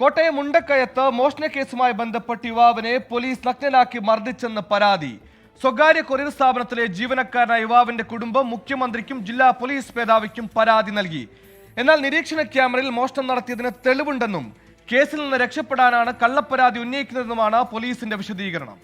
കോട്ടയം മുണ്ടക്കയത്ത് മോഷണ കേസുമായി ബന്ധപ്പെട്ട് യുവാവിനെ പോലീസ് നഗ്നനാക്കി മർദ്ദിച്ചെന്ന് പരാതി. സ്വകാര്യ കൊറിയർ സ്ഥാപനത്തിലെ ജീവനക്കാരനായ യുവാവിന്റെ കുടുംബം മുഖ്യമന്ത്രിക്കും ജില്ലാ പോലീസ് മേധാവിക്കും പരാതി നൽകി. എന്നാൽ നിരീക്ഷണ ക്യാമറയിൽ മോഷണം നടത്തിയതിന് തെളിവുണ്ടെന്നും കേസിൽ നിന്ന് രക്ഷപ്പെടാനാണ് കള്ളപ്പരാതി ഉന്നയിക്കുന്നതെന്നുമാണ് പോലീസിന്റെ വിശദീകരണം.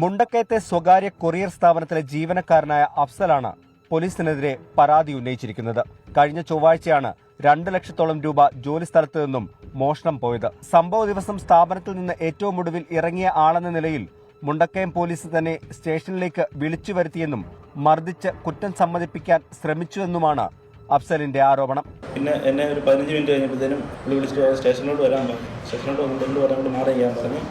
മുണ്ടക്കയത്തെ സ്വകാര്യ കൊറിയർ സ്ഥാപനത്തിലെ ജീവനക്കാരനായ അഫ്സലാണ് പോലീസിനെതിരെ പരാതി ഉന്നയിച്ചിരിക്കുന്നത്. കഴിഞ്ഞ ചൊവ്വാഴ്ചയാണ് രണ്ട് ലക്ഷത്തോളം രൂപ ജോലി സ്ഥലത്തു നിന്നും മോഷണം പോയത്. സംഭവ ദിവസം സ്ഥാപനത്തിൽ നിന്ന് ഏറ്റവും ഒടുവിൽ ഇറങ്ങിയ ആളെന്ന നിലയിൽ മുണ്ടക്കയം പോലീസ് തന്നെ സ്റ്റേഷനിലേക്ക് വിളിച്ചു വരുത്തിയെന്നും മർദ്ദിച്ച് കുറ്റം സമ്മതിപ്പിക്കാൻ ശ്രമിച്ചുവെന്നുമാണ് അഫ്സലിന്റെ ആരോപണം. പിന്നെ എന്നെ ഒരു പതിനഞ്ച് മിനിറ്റ് കഴിഞ്ഞപ്പോഴത്തേനും വിളിച്ചിട്ട് സ്റ്റേഷനിലോട്ട് വരാൻ പറഞ്ഞു. സ്റ്റേഷനിലോട്ട് വന്നിട്ട് കൊണ്ട് മാറി ചെയ്യാൻ പറഞ്ഞു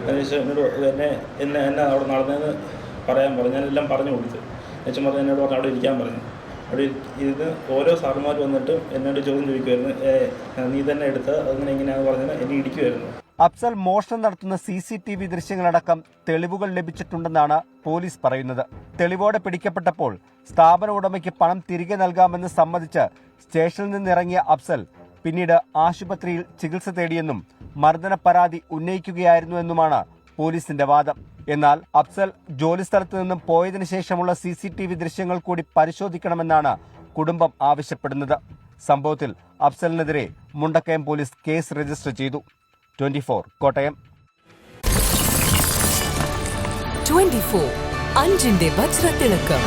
അതിനുശേഷം എന്നോട് എന്നെ എന്നെ എന്നെ അവിടെ നടന്നതെന്ന് പറയാൻ പറഞ്ഞു. ഞാനെല്ലാം പറഞ്ഞു കൊടുത്തു. അച്ഛൻ പറഞ്ഞു എന്നോട് പറഞ്ഞു അവിടെ ഇരിക്കാൻ പറഞ്ഞു. അവിടെ ഇത് ഓരോ സാറുമാർ വന്നിട്ട് എന്നോട് ചോദ്യം ചോദിക്കുമായിരുന്നു "ഏ, നീ തന്നെ എടുത്ത അങ്ങനെ എങ്ങനെയാണെന്ന് പറഞ്ഞാൽ എന്നെ ഇടിക്കുമായിരുന്നു അഫ്സൽ മോഷണം നടത്തുന്ന സി സി ടി വി ദൃശ്യങ്ങളടക്കം തെളിവുകൾ ലഭിച്ചിട്ടുണ്ടെന്നാണ് പോലീസ് പറയുന്നത്. തെളിവോടെ പിടിക്കപ്പെട്ടപ്പോൾ സ്ഥാപന ഉടമയ്ക്ക് പണം തിരികെ നൽകാമെന്ന് സമ്മതിച്ച് സ്റ്റേഷനിൽ നിന്നിറങ്ങിയ അഫ്സൽ പിന്നീട് ആശുപത്രിയിൽ ചികിത്സ തേടിയെന്നും മർദ്ദന പരാതി ഉന്നയിക്കുകയായിരുന്നുവെന്നുമാണ് പോലീസിന്റെ വാദം. എന്നാൽ അഫ്സൽ ജോലിസ്ഥലത്ത് നിന്നും പോയതിനു ശേഷമുള്ള സി സി ടി വി ദൃശ്യങ്ങൾ കൂടി പരിശോധിക്കണമെന്നാണ് കുടുംബം ആവശ്യപ്പെടുന്നത്. സംഭവത്തിൽ അഫ്സലിനെതിരെ മുണ്ടക്കയം പോലീസ് കേസ് രജിസ്റ്റർ ചെയ്തു. ട്വന്റി കോട്ടയം. 24 അഞ്ചിന്റെ വജ്രത്തിളക്കം.